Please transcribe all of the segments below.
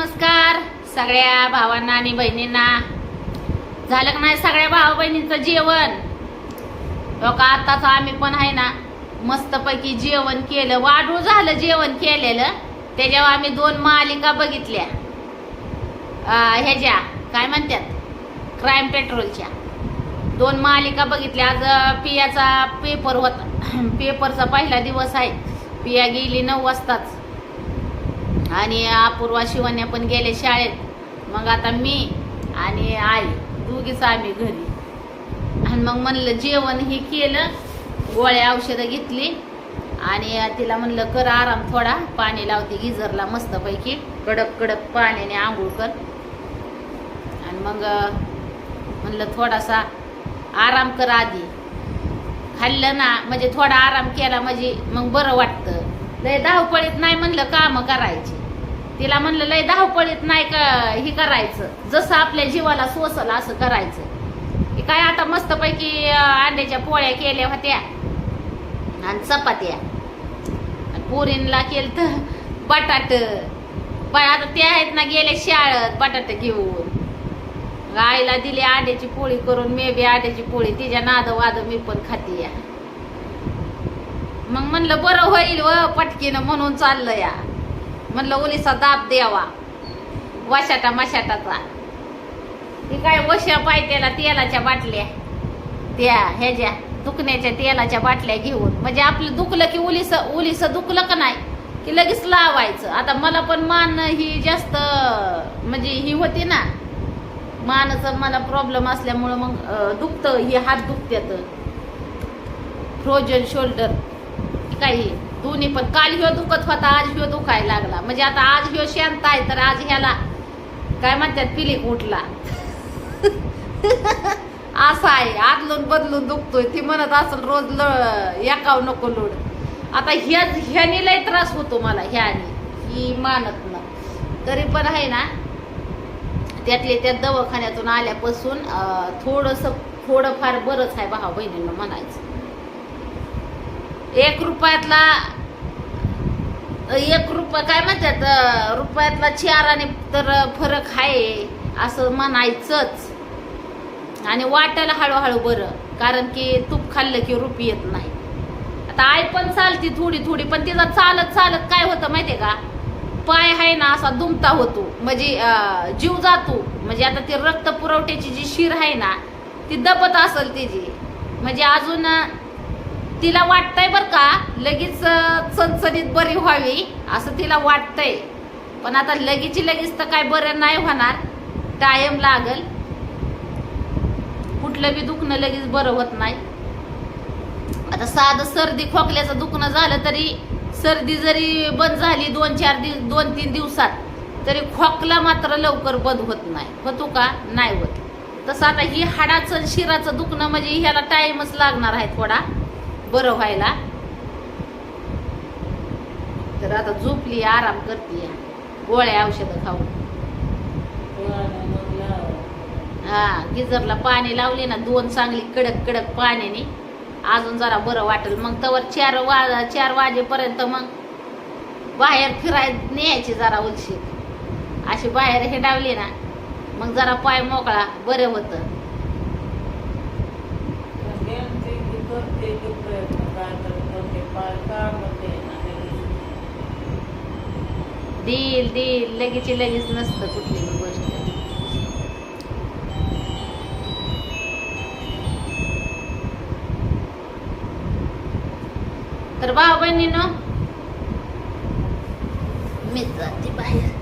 नमस्कार सगळ्या भावांना आणि बहिणींना. झालं का नाही सगळ्या भावा बहिणींचं जेवण? हो का आताच आम्ही पण आहे ना मस्तपैकी जेवण केलं. वाढू झालं जेवण केलेलं. त्याच्यावर आम्ही दोन मालिका बघितल्या. ह्याच्या काय म्हणतात क्राईम पेट्रोलच्या दोन मालिका बघितल्या. आज पियाचा पेपर होता. पेपरचा पहिला दिवस आहे. पिया गेली नऊ वाजताच. आणि अपूर्वा शिवण्या पण गेले शाळेत. मग आता मी आणि आई दोघीच आम्ही घरी. आणि मग म्हणलं जेवण हे केलं गोळ्या औषधं घेतली आणि तिला म्हणलं कर आराम थोडा पाणी लावते गिझरला मस्तपैकी. कडक कडक पाण्याने आंघोळ कर. आणि मग म्हणलं थोडासा आराम कर आधी. खाल्लं ना म्हणजे थोडा आराम केला म्हणजे मग बरं वाटतं. लय धावपळीत नाही म्हणलं कामं करायची. तिला म्हणलं लय धावपळीत नाही का हे करायचं? जसं आपल्या जीवाला सोसल असं करायचं. काय आता मस्तपैकी अंड्याच्या पोळ्या केल्या होत्या. आणि चपात्या. पुरींला पोरींला केलं तर बटाट. पण आता ते आहेत ना गेले शाळेत बटाटे घेऊन. आईला दिली अंड्याची पोळी करून मे बी अंड्याची पोळी तिच्या नाद वाद मी पण खाते या. मग म्हणलं बरं होईल व पटकीनं म्हणून चाललं या. म्हणलं ओलीचा दाब द्यावा. वशाटा मशाटाचा. ती काय वशा पाय त्याला तेलाच्या बाटल्या त्या ह्याच्या दुखण्याच्या तेलाच्या बाटल्या घेऊन. म्हणजे आपलं दुखलं की उलीस उलीस दुखलं का नाही की लगेच लावायचं. आता मला पण मान ही जास्त म्हणजे ही होती ना. मानाचा मला प्रॉब्लेम असल्यामुळं मग दुखतं ही हात दुखत्यात. फ्रोजन शोल्डर काही दोन्ही पण. काल ह्यो दुखत होता आज ह्यो दुखायला लागला. म्हणजे आता आज ह्यो शांत आहे तर आज ह्याला काय म्हणतात पिलीक उठला. असा आहे आदलून बदलून दुखतोय ती म्हणत असेल रोज ल एकाव नको लोड. आता ह्या ह्यानी लय त्रास होतो मला ह्यानी. ही मानत ना तरी पण आहे ना त्यातले त्या दवाखान्यातून आल्यापासून थोडंसं थोडंफार बरंच आहे भावा बहिणींना म्हणायचं. एक रुपयातला एक रुपया काय म्हणतात रुपयातला चार आणि तर फरक आहे असं म्हणायचंच. आणि वाटायला हळूहळू बरं कारण की तूप खाल्लं की रुपी येत नाही. आता आई पण चालती थोडी थोडी पण तिचा चालत चालत काय होतं माहितीये का? पाय आहे ना असा दुमता होतो. म्हणजे जीव जातो. म्हणजे आता ती रक्त पुरवठ्याची जी शिर आहे ना ती दबत असेल तिची. म्हणजे अजून तिला वाटतंय बर का लगेच चणचणीत बरी व्हावी असं तिला वाटतंय. पण आता लगेची लगेच तर काय बरं नाही होणार टायम लागल. कुठलं बी दुखणं लगेच बरं होत नाही. आता साधं सर्दी खोकल्याचं दुखणं झालं तरी सर्दी जरी बंद झाली दोन चार दिवस दोन तीन दिवसात तरी खोकला मात्र लवकर बंद होत नाही. होतो का? नाही होत. तसं आता ही हाडाचं शिराचं दुखणं म्हणजे ह्याला टाईमच लागणार आहे थोडा. बरं व्हायला. तर आता झोपली आराम करते. गोळ्या औषधं खाऊन. हा गिजरला पाणी लावले ना दोन चांगली कडक कडक पाण्याने. अजून जरा बरं वाटेल. मग तवर चार वा चार वाजेपर्यंत मग बाहेर फिराय न्यायची जरा उलशी. अशी बाहेर हिंडावली ना मग जरा पाय मोकळा बरं होतं. देईल देईल लगेच लगेच नसतं कुठली पण गोष्ट. तर भाऊ बहिणीनो मी जाते बाहेर.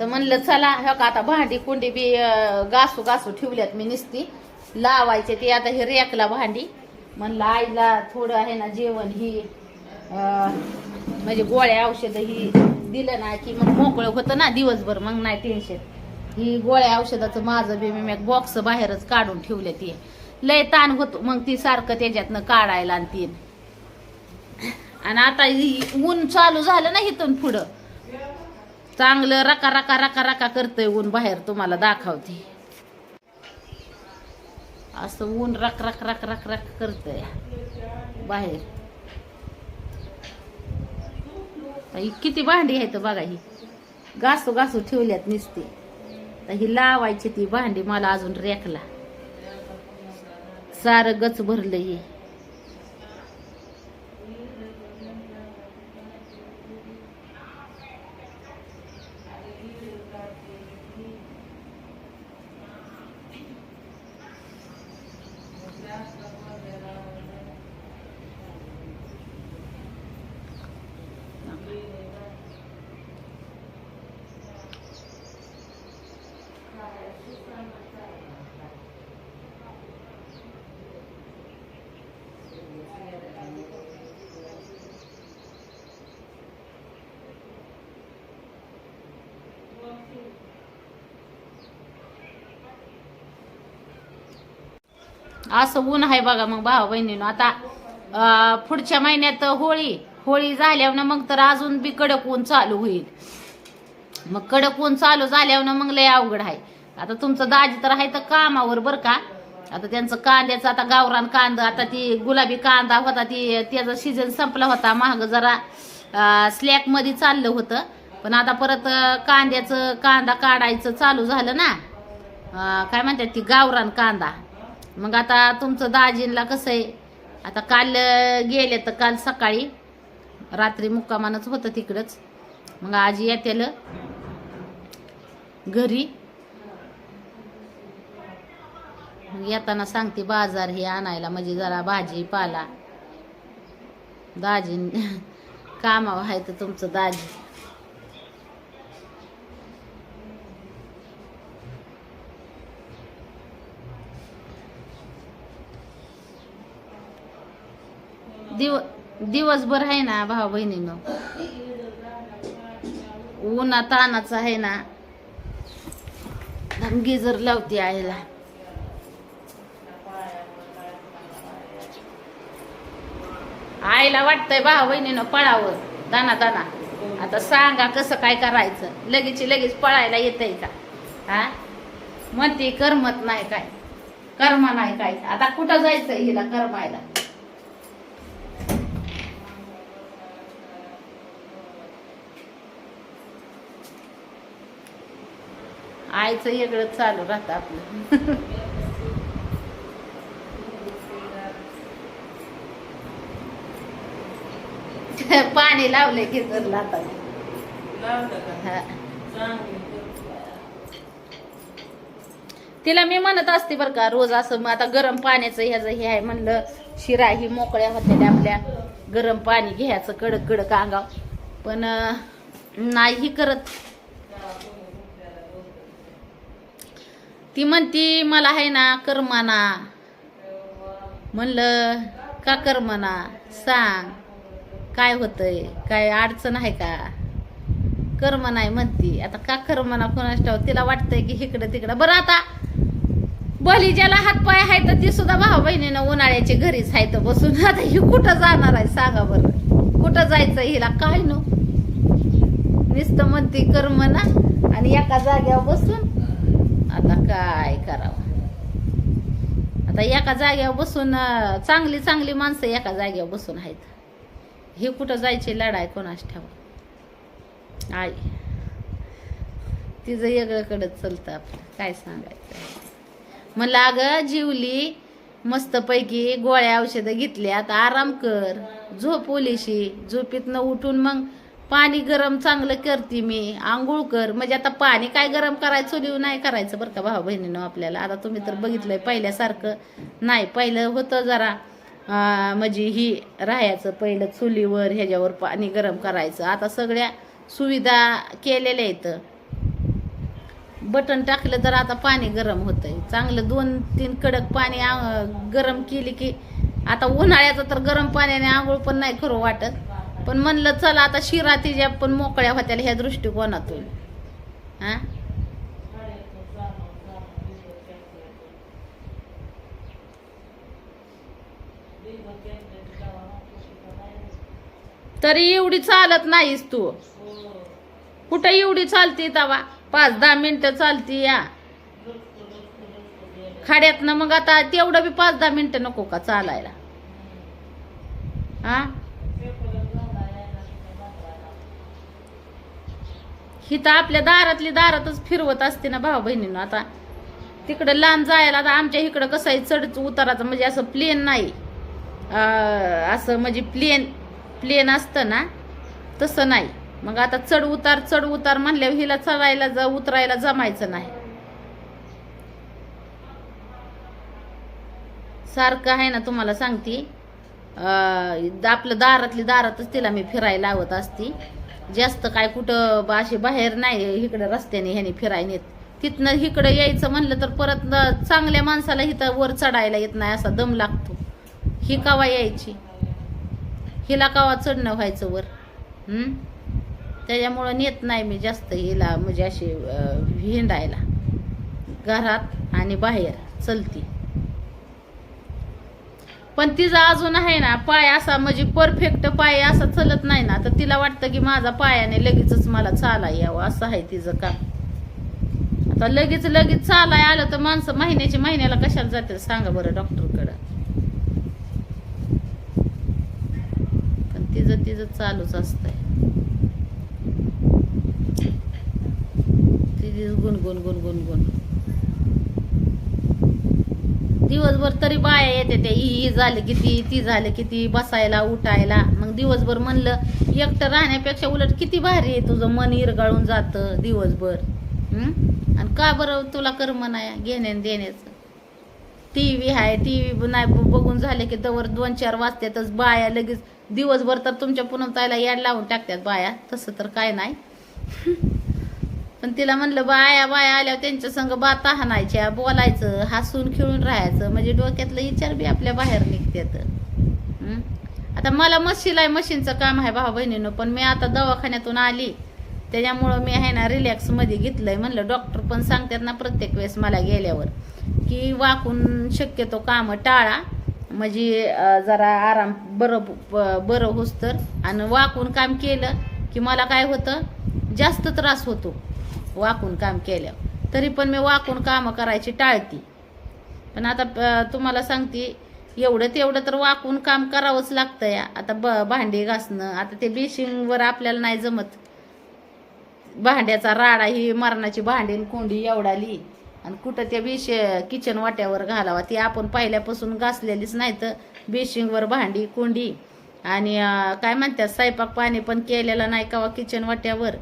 तर म्हणलं चला हो का आता भांडी कुंडी बी गासू घासू घासू ठेवल्यात मी निसती. लावायचे ती आता हे रेकला भांडी. म्हणलं आईला थोडं आहे ना जेवण ही म्हणजे गोळ्या औषधं ही दिलं ना की मग मोकळं होतं ना दिवसभर मग नाही टेन्शन ही गोळ्या औषधाचं माझं बी मी बॉक्स बाहेरच काढून ठेवले ती. लय ताण होतो मग ती सारखं त्याच्यातनं काढायला आणि तीन आणि आता ही ऊन चालू झालं ना इथून पुढं. चांगलं रका रका रका रका करतंय ऊन बाहेर तुम्हाला दाखवते. असं ऊन रक रक रक रक रक करतंय बाहेर. ही किती भांडी आहेत बघा ही. घासू घासू ठेवल्यात निसते. तर ही लावायची ती भांडी मला अजून रेकला. सारं गच भरलं हे. असं ऊन आहे बघा मग भावा बहिणीनं. आता अं, पुढच्या महिन्यात होळी होळी झाल्यावर मग तर अजून बी कडक ऊन चालू होईल. मग कडक ऊन चालू झाल्यावर मग लय अवघड आहे. आता तुमचं दाजी तर आहे तर कामावर बरं का? आता त्यांचं कांद्याचं आता गावरान कांदा आता ती गुलाबी कांदा होता ती त्याचा सीझन संपला होता. महाग जरा स्लॅकमध्ये चाललं होतं. पण आता परत कांद्याचं कांदा काढायचं चालू झालं ना. काय म्हणतात ती? गावरान कांदा. मग आता तुमचं दाजींला कसं आहे? आता काल गेले तर काल सकाळी. रात्री मुक्कामानच होतं तिकडंच. मग आजी येतेल घरी मग येताना सांगते बाजार हे आणायला म्हणजे जरा भाजी पाला. दाजी कामावं आहे तर तुमचं दाजी. दिव दिवसभर आहे ना भाऊ बहिणीनं? उन्हा तानाचं आहे ना. गिजर लावते आईला. आईला वाटतंय भाव बहिणीनं पळावं. दाना दाना. आता सांगा कसं काय करायचं? लगेच लगेच पळायला येतंय का? हा? म्हणते करमत नाही काय? कर्म नाही काय? आता कुठं जायचं हिला करमायला? आईचं वेगळं चालू राहतं आपलं. पाणी लावले की? तर हा. तिला मी म्हणत असते बरं का रोज असं मग आता गरम पाण्याचं ह्याचं हे आहे म्हणलं शिरा ही मोकळ्या होत्या आपल्या. गरम पाणी घ्यायचं कडक कडक अंगाव पण अं, नाही ही करत. ती म्हणती मला आहे ना करमाना. म्हणलं का करमाना? सांग. काय होतंय? काय अडचण आहे का? कर्म नाही म्हणती. आता का कर्मना कोणाच ठाव तिला वाटतंय की इकडं तिकडं. बरं आता बली ज्याला हातपाय आहे तर ती सुद्धा भाऊ बहिणीनं उन्हाळ्याची घरीच आहे तर बसून. आता ही कुठं जाणार आहे? सांगा बरं. कुठं जायचं हिला? काय नो? नुसतं म्हणते कर्म ना आणि एका जाग्यावर बसून. आता काय करावं? आता एका जाग्यावर बसून चांगली चांगली माणसं एका जाग्यावर बसून आहेत. हे कुठं जायची लढाई कोणाच ठेवा? आई. तिचं वेगळंकडं चलतं आपलं. काय सांगायचं? म्हणलं अगं जीवली मस्तपैकी गोळ्या औषधं घेतल्यात आराम कर. झोप ओलीशी. झोपीतनं उठून मग पाणी गरम चांगलं करते मी. आंघोळ कर. म्हणजे आता पाणी काय गरम करायचं चुलीव नाही करायचं बरं का भाऊ बहिणीनं आपल्याला. आता तुम्ही तर बघितलंय पहिल्यासारखं. नाही पहिलं होतं जरा म्हणजे ही राहायचं पहिलं चुलीवर ह्याच्यावर पाणी गरम करायचं. आता सगळ्या सुविधा केलेल्या आहेत. बटन टाकलं तर आता पाणी गरम होतंय. चांगलं दोन तीन कडक पाणी गरम केली की आता उन्हाळ्याचं तर गरम पाण्याने आंघोळ पण नाही खरं वाटत. पण म्हणलं चला आता शिरा तिच्या पण मोकळ्या होत्या ह्या दृष्टिकोनातून. हां तरी एवढी चालत नाहीस तू. कुठं एवढी चालती तवा? पाच दहा मिनटं चालती या. खाड्यातनं मग आता तेवढं बी पाच दहा मिनटं नको का चालायला? हा ही तर आपल्या दारातली दारातच फिरवत असते ना भाऊ बहिणीनं आता. तिकडं लांब जायला आता आमच्या इकडं कसं आहे चढ उताराचं म्हणजे असं प्लेन नाही. असं म्हणजे प्लेन प्लेन असतं ना तसं नाही. मग आता चढ उतार चढ उतार म्हणल्यावर हिला चढायला जा उतरायला जमायचं नाही. सारखं आहे ना तुम्हाला सांगते. आपलं दारातली दारातच तिला मी फिरायला लावत असती. जास्त काय कुठं बा- अशी बाहेर नाही इकडं रस्त्याने ह्याने फिरायने नेत. तिथनं इकडं यायचं म्हणलं तर परत चांगल्या माणसाला इथं वर चढायला येत नाही असा दम लागतो. ही कवा यायची? हिला कावा चढणं व्हायचं वर? त्याच्यामुळं नेत नाही मी जास्त हिला म्हणजे अशी हिंडायला. घरात आणि बाहेर चलती. पण तिचा अजून आहे ना पाय असा म्हणजे परफेक्ट पाय असा चलत नाही ना तर तिला वाटतं की माझा पायाने लगेचच मला चाला यावं असं आहे तिचं काम. आता लगेच लगेच चालाय आलं तर माणसं महिन्याच्या महिन्याला कशाला जाते सांगा बरं डॉक्टर पण तिचं तिचं चालूच असतंय. तिची गुणगुण गुणगुण गुण दिवसभर तरी बाया येते त्या ही ही झाले किती ती झाले किती बसायला उठायला. मग दिवसभर म्हणलं एकटं राहण्यापेक्षा उलट किती भारी आहे तुझं मन इरगाळून जातं दिवसभर. आणि का बरं तुला कर्म नाही? घेण्या देण्याचं टी व्ही आहे टी व्ही नाही बघून झाले की दवर दोन चार वाजतातच बाया लगेच दिवसभर तर तुमच्या पुनमताईला याड लावून टाकतात बाया तसं तर काय नाही. पण तिला म्हणलं बाया बाया आल्यावर त्यांच्या संग बाता हाणायच्या बोलायचं हसून खेळून राहायचं. म्हणजे डोक्यातलं विचार बी आपल्या बाहेर निघतात. आता मला मशीन आहे मशीनचं काम आहे भाऊ बहिणीनं पण मी आता दवाखान्यातून आली. त्याच्यामुळं मी आहे ना रिलॅक्समध्ये घेतलंय. म्हणलं डॉक्टर पण सांगतात ना प्रत्येक वेळेस मला गेल्यावर की वाकून शक्यतो कामं टाळा. म्हणजे जरा आराम बरं ब- बरं होस तर. आणि वाकून काम केलं की मला काय होतं? जास्त त्रास होतो वाकून काम केल्यावर. तरी पण मी वाकून कामं करायची टाळती. पण आता तुम्हाला सांगते एवढं तेवढं तर वाकून काम करावंच लागतं या. आता ब भांडी घासणं आता ते बेशिंगवर आपल्याला नाही जमत. भांड्याचा राडा ही मरणाची भांडी कोंडी एवढाली. आणि कुठं त्या बेश किचन वाट्यावर घालावा ती आपण पहिल्यापासून घासलेलीच नाही तर बेशिंगवर भांडी कोंडी. आणि काय म्हणतात स्वयंपाक पाणी पण केलेलं नाही का हो किचन वाट्यावर?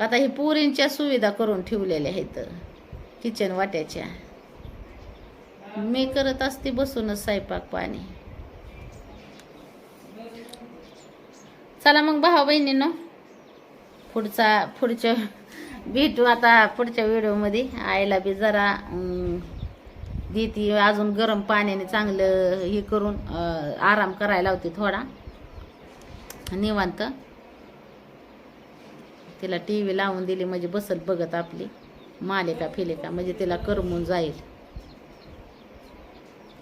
आता ही पुरींच्या सुविधा करून ठेवलेल्या आहेत किचन वाट्याच्या. मी करत असते बसूनच स्वयंपाक पाणी. चला मग भाऊ बहिणीनं पुढचा पुढच्या भेटू आता पुढच्या व्हिडिओमध्ये. आईला बी जरा देते अजून गरम पाण्याने चांगलं हे करून आराम करायला होते थोडा. निवांत. तिला टी व्ही लावून दिली म्हणजे बसल बघत आपली. मालिका फिलिका म्हणजे तिला करमून जाईल.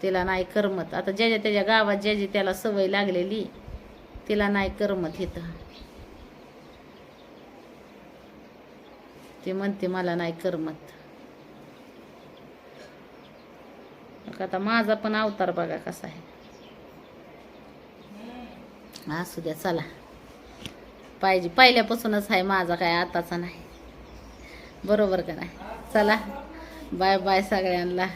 तिला नाही करमत. आता ज्या ज्या त्याच्या गावात ज्याची त्याला सवय लागलेली तिला नाही करमत इथं. ती म्हणते मला नाही करमत. आता माझा पण अवतार बघा कसा आहे. असू द्या चला. पाहिजे पहिल्यापासूनच आहे माझा काय आताचा नाही. बरोबर का नाही? चला. बाय बाय सगळ्यांना.